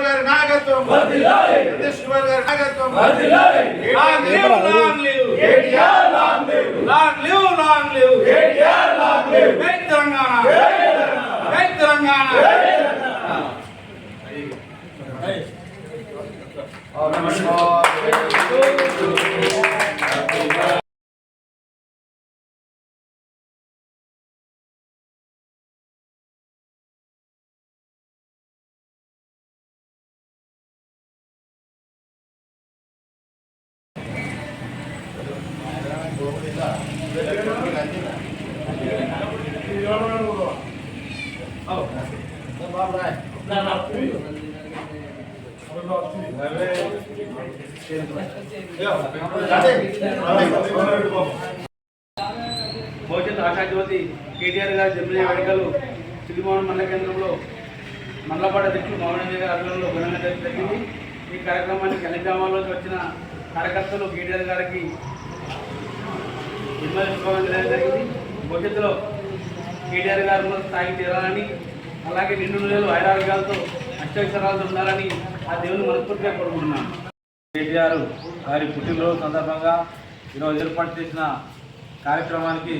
నాయకత్వం. వర్ధిల్లాలి. సతీష్ కుమార్ గారి నాయకత్వం. Long live long live. KTR long live. Long live long live. KTR long live. జై తెలంగాణ. జై తెలంగాణ. జై భవిష్యత్ ఆశాజ్యోతి కేటీఆర్ గారి జన్మదిన వేడుకలు సిరిమోహన్ మండల కేంద్రంలో మండలపాడ దిక్కు మౌనంజీ గారి ఆధ్వర్యంలో ఘనంగా జరిగింది. ఈ కార్యక్రమానికి అన్ని గ్రామాల్లోకి వచ్చిన కార్యకర్తలు కేటీఆర్ గారికి శుభాకాంక్షలు జరిగింది. భవిష్యత్తులో కేటీఆర్ గారు స్థాయికి చేరాలని అలాగే నిండు నెలలు ఆయురారోగ్యాలతో అష్టవిశ్వరాలతో ఉండాలని ఆ దేవుని మనస్ఫూర్తిగా కోరుకుంటున్నాను. కేటీఆర్ గారి పుట్టినరోజు సందర్భంగా ఈరోజు ఏర్పాటు చేసిన కార్యక్రమానికి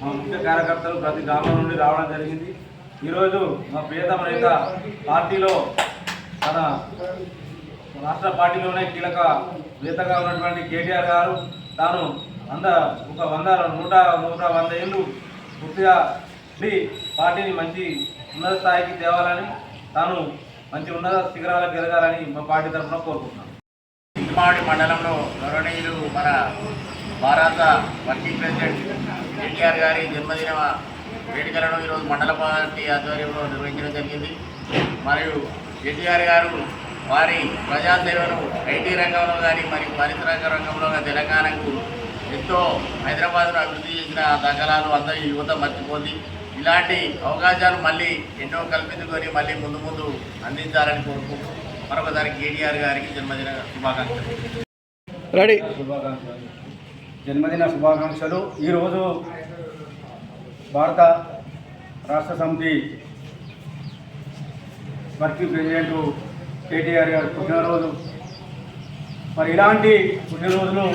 మా ముఖ్య కార్యకర్తలు ప్రతి గ్రామం నుండి రావడం జరిగింది. ఈరోజు మా ప్రియతమ నేత పార్టీలో తన రాష్ట్ర పార్టీలోనే కీలక నేతగా ఉన్నటువంటి కేటీఆర్ గారు తాను వంద ఒక వంద నూట నూట వంద ఏళ్ళు పూర్తిగా ఉండి పార్టీని మంచి ఉన్నత స్థాయికి తేవాలని తాను మంచి ఉన్నత శిఖరాలకు ఎదగాలని మా పార్టీ తరఫున కోరుకుంటున్నాను. సింగమాడి మండలంలో గౌరవనీయులు మన భారత వర్కింగ్ ప్రెసిడెంట్ ఎన్టీఆర్ గారి జన్మదిన వేడుకలను ఈరోజు మండల పార్టీ ఆధ్వర్యంలో నిర్వహించడం జరిగింది. మరియు ఎన్టీఆర్ గారు వారి ప్రజాసేవను ఐటీ రంగంలో కానీ మరియు పారిశ్రామిక రంగంలో తెలంగాణకు ఎంతో హైదరాబాద్ను అభివృద్ధి చేసిన దాఖలాలు అందరూ ఈ యువత మర్చిపోతుంది ఇలాంటి అవకాశాలు మళ్ళీ ఎన్నో కల్పించుకొని మళ్ళీ ముందు ముందు అందించాలని కోరుకుంటూ మరొకసారి కేటీఆర్ గారికి జన్మదిన శుభాకాంక్షలు. రెడీ. శుభాకాంక్షలు జన్మదిన శుభాకాంక్షలు. ఈరోజు భారత రాష్ట్ర సమితి వర్కింగ్ ప్రెసిడెంట్ కేటీఆర్ గారి పుట్టినరోజు. మరి ఇలాంటి పుట్టినరోజులు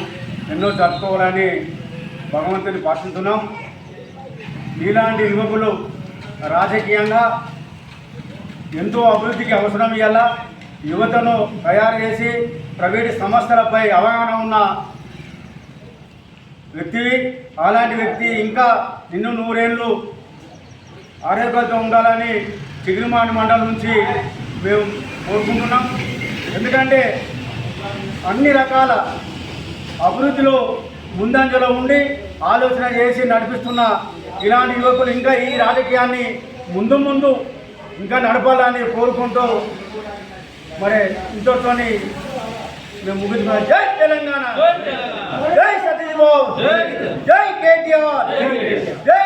ఎన్నో జరుపుకోవాలని భగవంతుని ప్రార్థిస్తున్నాం. ఇలాంటి యువకులు రాజకీయంగా ఎంతో అభివృద్ధికి అవసరం ఇవ్వాలా యువతను తయారు చేసి ప్రైవేటు సంస్థలపై అవగాహన ఉన్న వ్యక్తివి. అలాంటి వ్యక్తి ఇంకా నిన్ను నూరేళ్ళు ఆరోగ్యంతో ఉండాలని చిగిరిమాని మండలం నుంచి మేము కోరుకుంటున్నాం. ఎందుకంటే అన్ని రకాల అభివృద్ధిలో ముందంజలో ఉండి ఆలోచన చేసి నడిపిస్తున్న ఇలాంటి యువకులు ఇంకా ఈ రాజకీయాన్ని ముందు ముందు ఇంకా నడపాలని కోరుకుంటూ మరి ఇంతతో మేము ముగించుకున్నాం. జై తెలంగాణ! జై సతీష్ బాబు! జై కేటీఆర్! జై